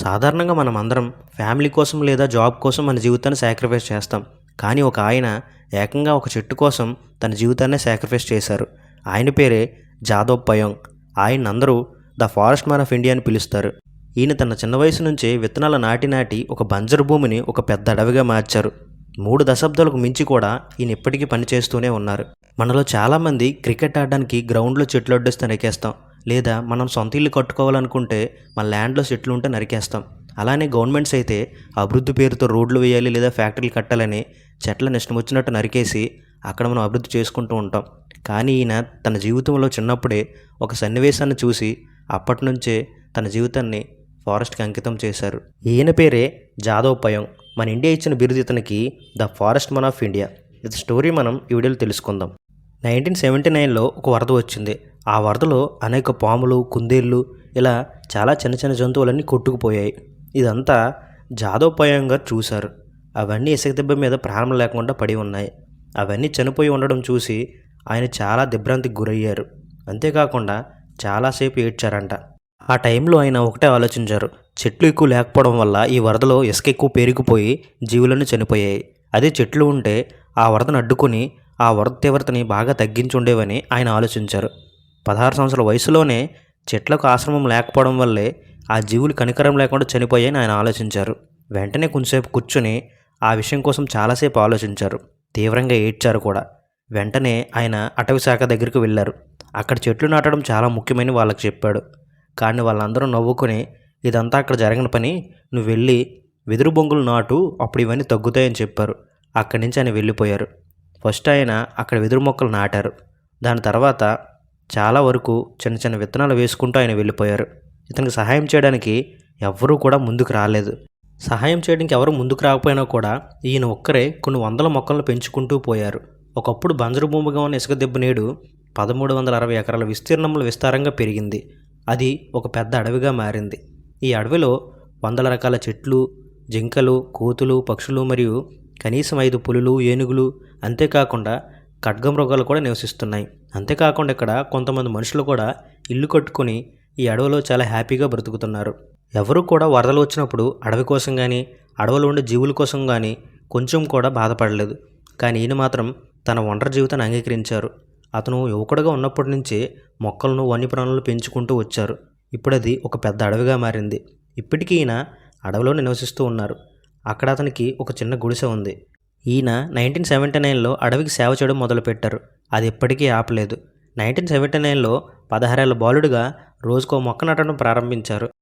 సాధారణంగా మనం అందరం ఫ్యామిలీ కోసం లేదా జాబ్ కోసం మన జీవితాన్ని సాక్రిఫైస్ చేస్తాం. కానీ ఒక ఆయన ఏకంగా ఒక చెట్టు కోసం తన జీవితాన్ని సాక్రిఫైస్ చేశారు. ఆయన పేరే జాదవ్ పయోంగ్ ఆయన అందరూ the forest man of India అని పిలుస్తారు. ఈయన తన చిన్న వయసు నుంచే విత్తనాల నాటి నాటి ఒక బంజరు భూమిని ఒక పెద్ద అడవిగా మార్చారు. మూడు దశాబ్దాలకు మించి కూడా ఈయన ఇప్పటికీ పనిచేస్తూనే ఉన్నారు. మనలో చాలామంది క్రికెట్ ఆడడానికి గ్రౌండ్లో చెట్లు అడ్డొస్తే నరికేస్తాం. లేదా మనం సొంత ఇల్లు కట్టుకోవాలనుకుంటే మన ల్యాండ్లో సెట్లు ఉంటే నరికేస్తాం. అలానే గవర్నమెంట్స్ అయితే అభివృద్ధి పేరుతో రోడ్లు వేయాలి లేదా ఫ్యాక్టరీలు కట్టాలని చెట్లను ఇష్టం వచ్చినట్టు నరికేసి అక్కడ మనం అభివృద్ధి చేసుకుంటూ ఉంటాం. కానీ ఈయన తన జీవితంలో చిన్నప్పుడే ఒక సన్నివేశాన్ని చూసి అప్పటి నుంచే తన జీవితాన్ని ఫారెస్ట్కి అంకితం చేశారు. ఈయన పేరే జాదవ్ పయోంగ్ మన ఇండియా ఇచ్చిన బిరుదు ఇతనికి the forest man of India. ఇది స్టోరీ మనం ఈ వీడియోలో తెలుసుకుందాం. నైన్టీన్ సెవెంటీ నైన్లో ఒక వరద వచ్చింది. ఆ వరదలో అనేక పాములు కుందేళ్ళు ఇలా చాలా చిన్న చిన్న జంతువులన్నీ కొట్టుకుపోయాయి. ఇదంతా జాదోపాయంగా గారు చూశారు. అవన్నీ ఇసుక దెబ్బ మీద ప్రాణం లేకుండా పడి ఉన్నాయి. అవన్నీ చనిపోయి ఉండడం చూసి ఆయన చాలా దిగ్భ్రాంతికి గురయ్యారు. అంతేకాకుండా చాలాసేపు ఏడ్చారంట. ఆ టైంలో ఆయన ఒకటే ఆలోచించారు. చెట్లు ఎక్కువ లేకపోవడం వల్ల ఈ వరదలో ఇసుక ఎక్కువ పెరిగిపోయి జీవులన్నీ చనిపోయాయి. అదే చెట్లు ఉంటే ఆ వరదను అడ్డుకొని ఆ వరద తీవ్రతని బాగా తగ్గించి ఉండేవని ఆయన ఆలోచించారు. పదహారు సంవత్సరాల వయసులోనే చెట్లకు ఆశ్రమం లేకపోవడం వల్లే ఆ జీవులు కనికరం లేకుండా చనిపోయాయని ఆయన ఆలోచించారు. వెంటనే కొంచెంసేపు కూర్చుని ఆ విషయం కోసం చాలాసేపు ఆలోచించారు. తీవ్రంగా ఏడ్చారు కూడా. వెంటనే ఆయన అటవీ శాఖ దగ్గరికి వెళ్ళారు. అక్కడ చెట్లు నాటడం చాలా ముఖ్యమని వాళ్ళకి చెప్పాడు. కానీ వాళ్ళందరూ నవ్వుకొని ఇదంతా అక్కడ జరగని పని. నువ్వు వెళ్ళి వెదురు బొంగులు నాటు అప్పుడు ఇవన్నీ తగ్గుతాయని చెప్పారు. అక్కడి నుంచి ఆయన వెళ్ళిపోయారు. ఫస్ట్ ఆయన అక్కడ వెదురు మొక్కలు నాటారు. దాని తర్వాత చాలా వరకు చిన్న చిన్న విత్తనాలు వేసుకుంటూ ఆయన వెళ్ళిపోయారు. ఇతనికి సహాయం చేయడానికి ఎవ్వరూ కూడా ముందుకు రాలేదు. సహాయం చేయడానికి ఎవరు ముందుకు రాకపోయినా కూడా ఈయన ఒక్కరే కొన్ని వందల మొక్కలను పెంచుకుంటూ పోయారు. ఒకప్పుడు బంజరు భూమిగా ఉన్న ఇసుక దెబ్బ నేడు పదమూడు వందల అరవై ఎకరాల విస్తీర్ణంలో విస్తారంగా పెరిగింది. అది ఒక పెద్ద అడవిగా మారింది. ఈ అడవిలో వందల రకాల చెట్లు జింకలు కోతులు పక్షులు మరియు కనీసం ఐదు పులులు ఏనుగులు అంతేకాకుండా ఖడ్గమృగాలు కూడా నివసిస్తున్నాయి. అంతేకాకుండా ఇక్కడ కొంతమంది మనుషులు కూడా ఇల్లు కట్టుకొని ఈ అడవిలో చాలా హ్యాపీగా బ్రతుకుతున్నారు. ఎవరు కూడా వరదలు వచ్చినప్పుడు అడవి కోసం కానీ అడవిలో ఉండే జీవుల కోసం కానీ కొంచెం కూడా బాధపడలేదు. కానీ ఈయన మాత్రం తన ఒంటరి జీవితాన్ని అంగీకరించారు. అతను యువకుడుగా ఉన్నప్పటి నుంచే మొక్కలను వన్యప్రాణులను పెంచుకుంటూ వచ్చారు. ఇప్పుడు అది ఒక పెద్ద అడవిగా మారింది. ఇప్పటికీ ఈయన అడవిలో నివసిస్తూ ఉన్నారు. అక్కడ అతనికి ఒక చిన్న గుడిసె ఉంది. ఈయన నైన్టీన్ సెవెంటీ నైన్లో అడవికి సేవ చేయడం మొదలుపెట్టారు. అది ఎప్పటికీ ఆపలేదు. నైన్టీన్ సెవెంటీ నైన్లో పదహారేళ్ళ బాలుడిగా రోజుకో మొక్క నాటడం ప్రారంభించారు.